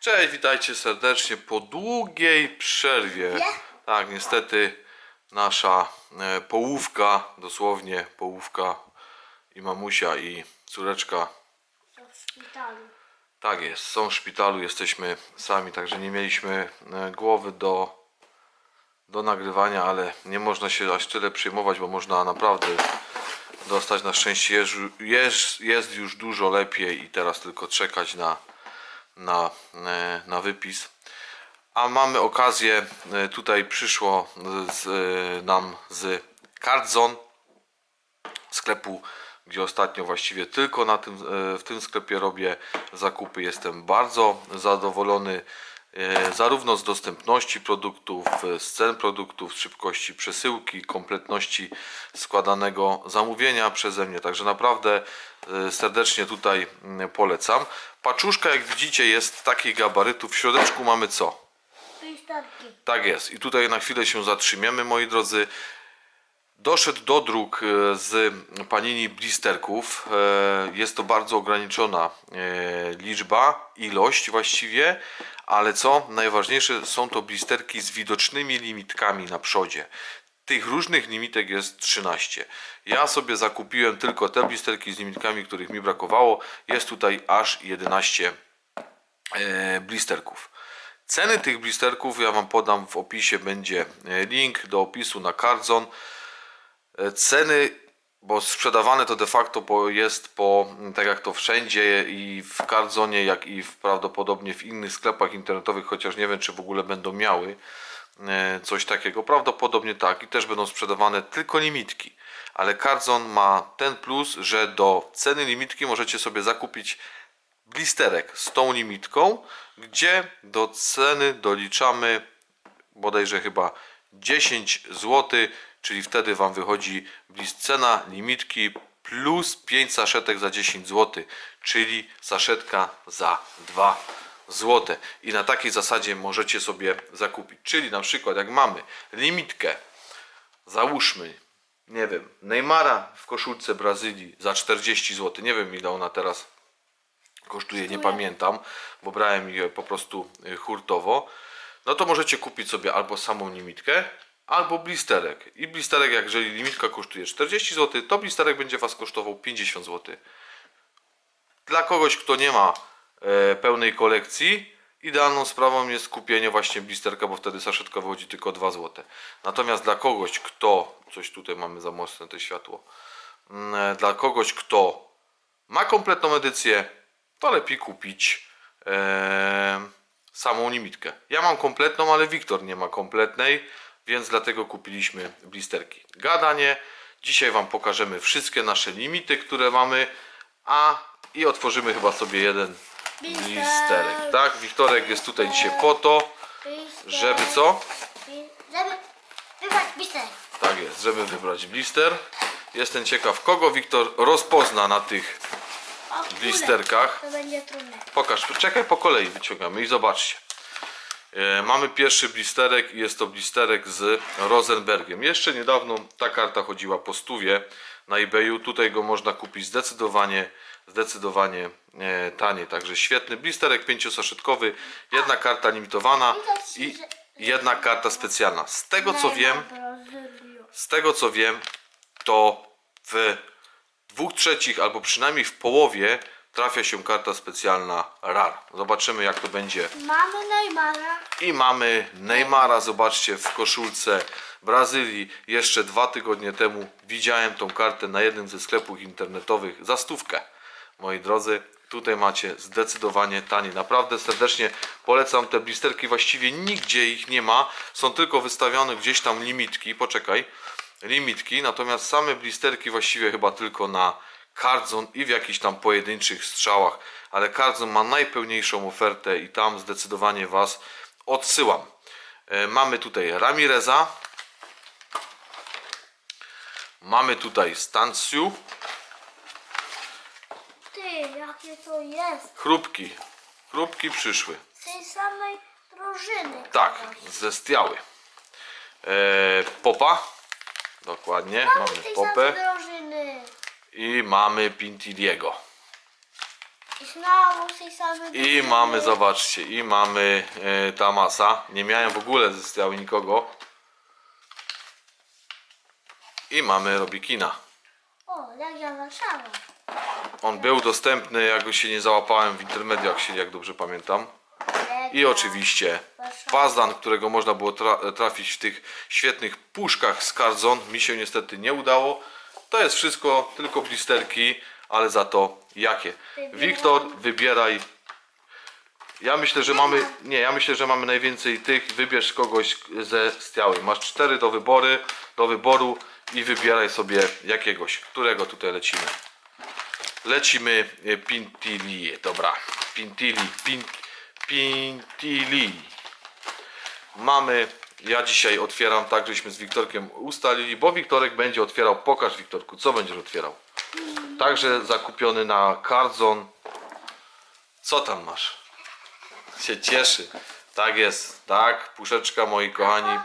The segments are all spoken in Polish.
Cześć, witajcie serdecznie po długiej przerwie. Tak, niestety nasza e, połówka, dosłownie połówka i mamusia i córeczka, w szpitalu. tak jest, są w szpitalu, jesteśmy sami, także nie mieliśmy e, głowy do, do nagrywania, ale nie można się aż tyle przejmować, bo można naprawdę dostać na szczęście jest, jest, jest już dużo lepiej i teraz tylko czekać na, na, e, na wypis. A mamy okazję, e, tutaj przyszło z, e, nam z Cardzon, sklepu, gdzie ostatnio właściwie tylko na tym, w tym sklepie robię zakupy. Jestem bardzo zadowolony zarówno z dostępności produktów, e, z cen produktów, z szybkości przesyłki, kompletności składanego zamówienia przeze mnie. Także naprawdę e, serdecznie tutaj mm, polecam. Paczuszka, jak widzicie, jest takiej gabarytu. W środeczku mamy co? Tak jest. I tutaj na chwilę się zatrzymiemy, moi drodzy. Doszedł do dróg e, z panini blisterków. E, Jest to bardzo ograniczona e, liczba, ilość właściwie, ale co najważniejsze, są to blisterki z widocznymi limitkami na przodzie. Tych różnych limitek jest 13. Ja sobie zakupiłem tylko te blisterki z limitkami, których mi brakowało. Jest tutaj aż 11 e, blisterków. Ceny tych blisterków ja Wam podam w opisie, będzie link do opisu na Cardzon. E, Ceny, bo sprzedawane to de facto jest po, m, tak jak to wszędzie i w Cardzonie, jak i w, prawdopodobnie w innych sklepach internetowych, chociaż nie wiem czy w ogóle będą miały e, coś takiego. Prawdopodobnie tak i też będą sprzedawane tylko limitki. Ale Cardzon ma ten plus, że do ceny limitki możecie sobie zakupić blisterek z tą limitką, gdzie do ceny doliczamy bodajże chyba 10 zł, czyli wtedy Wam wychodzi cena limitki plus 5 saszetek za 10 zł, czyli saszetka za 2 zł. I na takiej zasadzie możecie sobie zakupić. Czyli na przykład jak mamy limitkę, załóżmy, nie wiem, Neymara w koszulce Brazylii za 40 zł. Nie wiem ile ona teraz kosztuje, nie pamiętam, bo brałem je po prostu hurtowo, no to możecie kupić sobie albo samą limitkę, albo blisterek. I blisterek, jeżeli limitka kosztuje 40 zł, to blisterek będzie Was kosztował 50 zł. Dla kogoś, kto nie ma e, pełnej kolekcji, idealną sprawą jest kupienie właśnie blisterka, bo wtedy saszetka wychodzi tylko 2 zł. Natomiast dla kogoś, kto, coś tutaj mamy za mocne to światło, Mm, e, dla kogoś, kto ma kompletną edycję, to lepiej kupić e, samą limitkę. Ja mam kompletną, ale Wiktor nie ma kompletnej, więc dlatego kupiliśmy blisterki. Gadanie. Dzisiaj Wam pokażemy wszystkie nasze limity, które mamy, a i otworzymy chyba sobie jeden Blister. blisterek. Tak, Wiktorek jest tutaj dzisiaj po to, żeby co? Żeby wybrać blister. Tak jest, żeby wybrać blister. Jestem ciekaw, kogo Wiktor rozpozna na tych blisterkach. To będzie trudne. Pokaż, czekaj po kolei wyciągamy i zobaczcie. E, mamy pierwszy blisterek i jest to blisterek z Rosenbergiem. Jeszcze niedawno ta karta chodziła po stówie na eBayu. Tutaj go można kupić zdecydowanie, zdecydowanie e, taniej. Także świetny blisterek pięciosaszetkowy, jedna karta limitowana i jedna karta specjalna. Z tego co wiem, z tego co wiem, to w dwóch trzecich albo przynajmniej w połowie trafia się karta specjalna RAR. Zobaczymy jak to będzie. Mamy Neymara. I mamy Neymara, zobaczcie, w koszulce Brazylii. Jeszcze dwa tygodnie temu widziałem tą kartę na jednym ze sklepów internetowych za stówkę. Moi drodzy, tutaj macie zdecydowanie taniej. Naprawdę serdecznie polecam te blisterki. Właściwie nigdzie ich nie ma. Są tylko wystawione gdzieś tam limitki. Poczekaj. Limitki. Natomiast same blisterki właściwie chyba tylko na Cardzon i w jakichś tam pojedynczych strzałach. Ale Cardzon ma najpełniejszą ofertę i tam zdecydowanie Was odsyłam. E, Mamy tutaj Ramireza. Mamy tutaj Stanciu. Ty, jakie to jest? Chrupki. Chrupki przyszły. Z tej samej drużyny. Tak, zestiały. E, popa. Dokładnie. Mamy Mamy popę. samej drużyny. I mamy Pintiliego. I mamy, zobaczcie, i mamy e, Tamasa. Nie miałem w ogóle ze nikogo. I mamy Robikina. O, Legia Warszawa. On był dostępny, jak go się nie załapałem w intermediach, się jak dobrze pamiętam. I oczywiście. Pazdan, którego można było tra- trafić w tych świetnych puszkach z Karzon. Mi się niestety nie udało. To jest wszystko, tylko blisterki, ale za to jakie. Wiktor, wybieraj. Ja myślę, że mamy. Nie, ja myślę, że mamy najwięcej tych. Wybierz kogoś ze stiały. Masz cztery do wybory, do wyboru i wybieraj sobie jakiegoś. Którego tutaj lecimy? Lecimy e, Pintili. Dobra. Pintili. Pin, Pintili. Mamy. Ja dzisiaj otwieram tak, żeśmy z Wiktorkiem ustalili, bo Wiktorek będzie otwierał. Pokaż Wiktorku, co będziesz otwierał. Także zakupiony na Cardzon. Co tam masz? Się cieszy. Tak jest, tak, puszeczka moi kochani.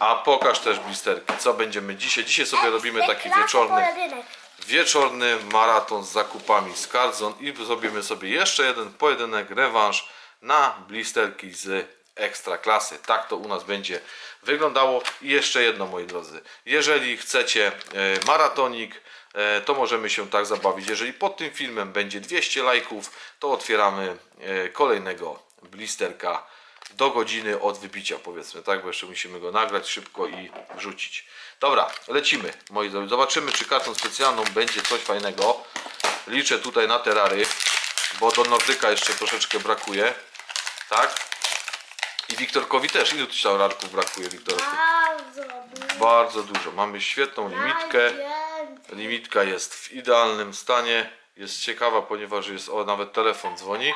A pokaż też blisterki, co będziemy dzisiaj. Dzisiaj sobie robimy taki wieczorny, wieczorny maraton z zakupami z Cardzon i zrobimy sobie jeszcze jeden pojedynek, rewanż na blisterki z ekstra klasy. Tak to u nas będzie wyglądało. I jeszcze jedno moi drodzy. Jeżeli chcecie e, maratonik, e, to możemy się tak zabawić. Jeżeli pod tym filmem będzie 200 lajków, to otwieramy e, kolejnego blisterka do godziny od wybicia powiedzmy, tak? Bo jeszcze musimy go nagrać szybko i wrzucić. Dobra, lecimy moi drodzy. Zobaczymy czy kartą specjalną będzie coś fajnego. Liczę tutaj na te rary, bo do Nordyka jeszcze troszeczkę brakuje. Tak? Wiktorkowi też. Ilu tu rarków brakuje Wiktorowi? Bardzo dużo. Bardzo dużo. Mamy świetną limitkę. Limitka jest w idealnym stanie. Jest ciekawa, ponieważ jest, o nawet telefon dzwoni.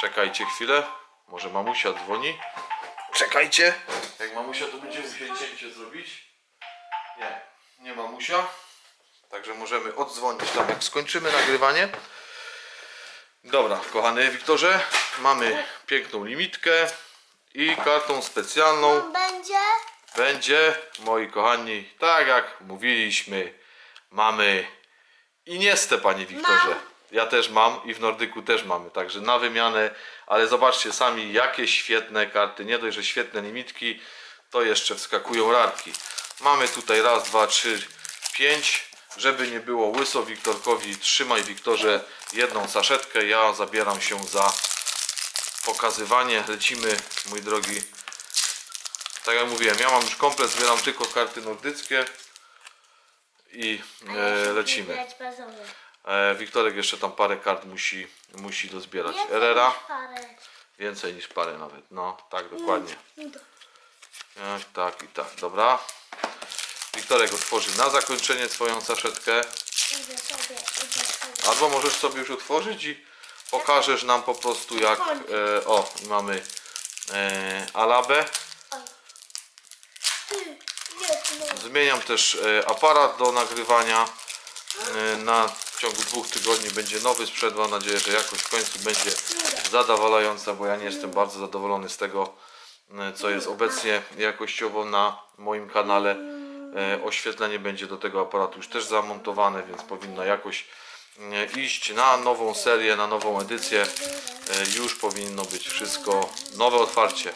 Czekajcie chwilę. Może mamusia dzwoni. Czekajcie. Jak mamusia to będziemy musieli cięcie zrobić. Nie, nie mamusia. Także możemy oddzwonić tam jak skończymy nagrywanie. Dobra, kochany Wiktorze, mamy piękną limitkę i kartą specjalną będzie będzie, moi kochani, tak jak mówiliśmy, mamy Iniestę, panie Wiktorze. Mam. Ja też mam i w Nordyku też mamy, także na wymianę, ale zobaczcie sami, jakie świetne karty, nie dość, że świetne limitki, to jeszcze wskakują rarki. Mamy tutaj raz, dwa, trzy, pięć, żeby nie było łyso Wiktorkowi, trzymaj Wiktorze jedną saszetkę, ja zabieram się za pokazywanie, lecimy, mój drogi, tak jak mówiłem, ja mam już komplet, zbieram tylko karty nordyckie i e, lecimy. E, Wiktorek jeszcze tam parę kart musi, musi dozbierać. Erera więcej niż parę nawet. No, tak, dokładnie. E, tak i tak, dobra. Wiktorek otworzy na zakończenie swoją saszetkę. Albo możesz sobie już otworzyć i pokażesz nam po prostu jak. E, o, mamy e, Alabę. Jedno. Zmieniam też e, aparat do nagrywania. E, Na w ciągu dwóch tygodni będzie nowy sprzęt. Mam nadzieję, że jakość w końcu będzie zadowalająca, bo ja nie jestem bardzo zadowolony z tego, e, co jest obecnie jakościowo na moim kanale. E, Oświetlenie będzie do tego aparatu już też zamontowane, więc powinno jakoś e, iść na nową serię, na nową edycję. E, Już powinno być wszystko nowe otwarcie.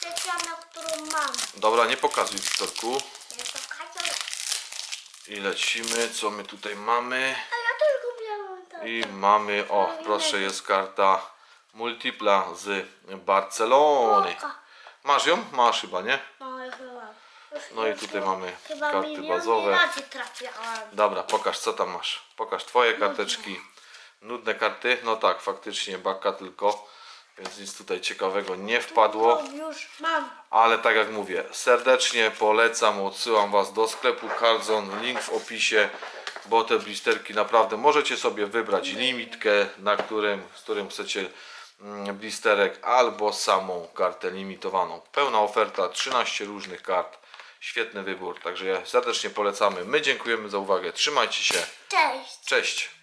Trzecia, na którą mam. Dobra, nie pokazuj Wiktorku. I lecimy, co my tutaj mamy. I mamy, o proszę jest karta multipla z Barcelony. Masz ją? Masz chyba, nie? No, ja chyba. Już, No i tutaj mamy chyba karty bazowe. razy trafiałam. Dobra, pokaż co tam masz. Pokaż twoje karteczki. Nudne karty? No tak, faktycznie baka tylko. Więc nic tutaj ciekawego nie wpadło. To już mam. Ale tak jak mówię, serdecznie polecam, odsyłam Was do sklepu Cardzon, link w opisie, bo te blisterki naprawdę możecie sobie wybrać limitkę, na którym, z którym chcecie mm, blisterek, albo samą kartę limitowaną. Pełna oferta, 13 różnych kart, świetny wybór, także serdecznie polecamy. My dziękujemy za uwagę, trzymajcie się, Cześć. cześć!